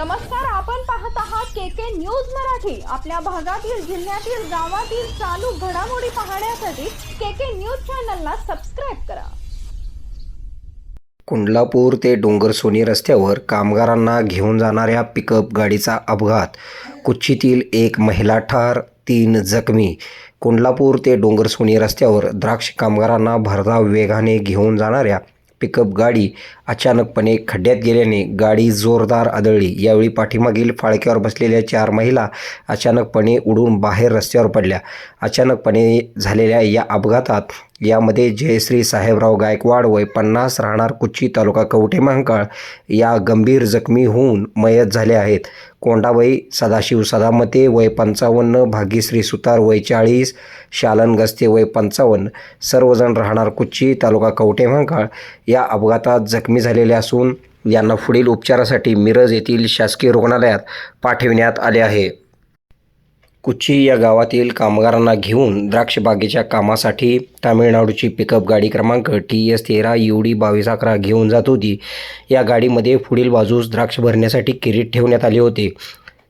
नमस्कार आपण पाहत आहात के के न्यूज मराठी. आपल्या भागातील जिल्ह्यातील गावातील चालू घडामोडी पाहण्यासाठी के के न्यूज चॅनलला सबस्क्राईब करा. कुंडलापूर ते डोंगरसोनी रस्त्यावर कामगारांना घेऊन जाणाऱ्या पिकअप गाडीचा अपघात. कुच्चीतील एक महिला ठार तीन जखमी. कुंडलापूर ते डोंगरसोनी रस्त्यावर द्राक्ष कामगारांना भरधाव वेगाने घेऊन जाणाऱ्या पिकअप गाडी अचानकपणे खड्ड्यात गेल्याने गाडी जोरदार आदळली. यावेळी पाठीमागील फाळक्यावर बसलेल्या चार महिला अचानकपणे उडून बाहेर रस्त्यावर पडल्या. अचानकपणे झालेल्या या अपघातात यामध्ये जयश्री साहेबराव गायकवाड वय पन्नास राहणार कुच्ची तालुका कवठे महांकाळ या गंभीर जखमी होऊन मयत झाले आहेत. कोंडाबाई सदाशिव सदामते वय पंचावन्न भाग्यश्री सुतार वय चाळीस शालन गस्ते वय पंचावन्न सर्वजण राहणार कुच्ची तालुका कवठे महांकाळ या अपघातात जखमी झालेले असून यांना पुढील उपचारासाठी मिरज येथील शासकीय रुग्णालयात पाठविण्यात आले आहे. कुच्ची या गावातील कामगारांना घेऊन द्राक्षबागेच्या कामासाठी तामिळनाडूची पिकअप गाडी क्रमांक टी एस तेरा यू डी बावीस अकरा घेऊन जात होती. या गाडीमध्ये पुढील बाजूस द्राक्ष भरण्यासाठी किरीट ठेवण्यात आले होते.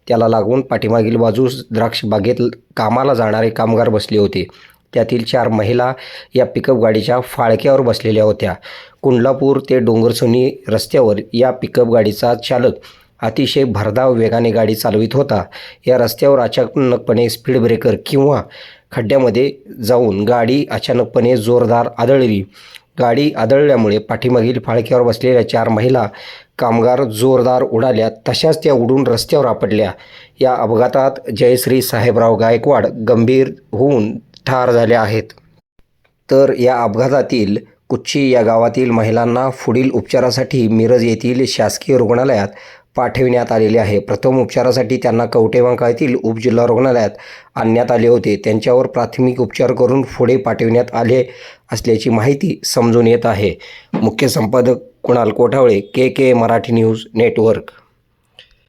त्याला लागून पाठीमागील बाजूस द्राक्षबागेत कामाला जाणारे कामगार बसले होते. त्यातील चार महिला या पिकअप गाडीच्या फाळक्यावर बसलेल्या होत्या. कुंडलापूर ते डोंगरसोनी रस्त्यावर या पिकअप गाडीचा चालक अतिशय भरधाव वेगाने गाडी चालवित होता. या रस्त्यावर अचानकपणे स्पीड ब्रेकर किंवा खड्ड्यामध्ये जाऊन गाडी अचानकपणे जोरदार आदळली. गाडी आदळल्यामुळे पाठीमागील फाळक्यावर बसलेल्या चार महिला कामगार जोरदार उडाल्या तशाच त्या उडून रस्त्यावर आपडल्या या अपघातात जयश्री साहेबराव गायकवाड गंभीर होऊन ठार झाल्या आहेत. तर या अपघातातील कुच्ची या गावातील महिलांना पुढील उपचारासाठी मिरज येथील शासकीय रुग्णालयात पाठविण्यात आलेले आहे. प्रथम उपचारासाठी त्यांना कवटेवांका येथील उपजिल्हा रुग्णालयात आणण्यात आले होते. त्यांच्यावर प्राथमिक उपचार करून पुढे पाठविण्यात आले असल्याची माहिती समजून येत आहे. मुख्य संपादक Kunal Kothawale K K Marathi news network.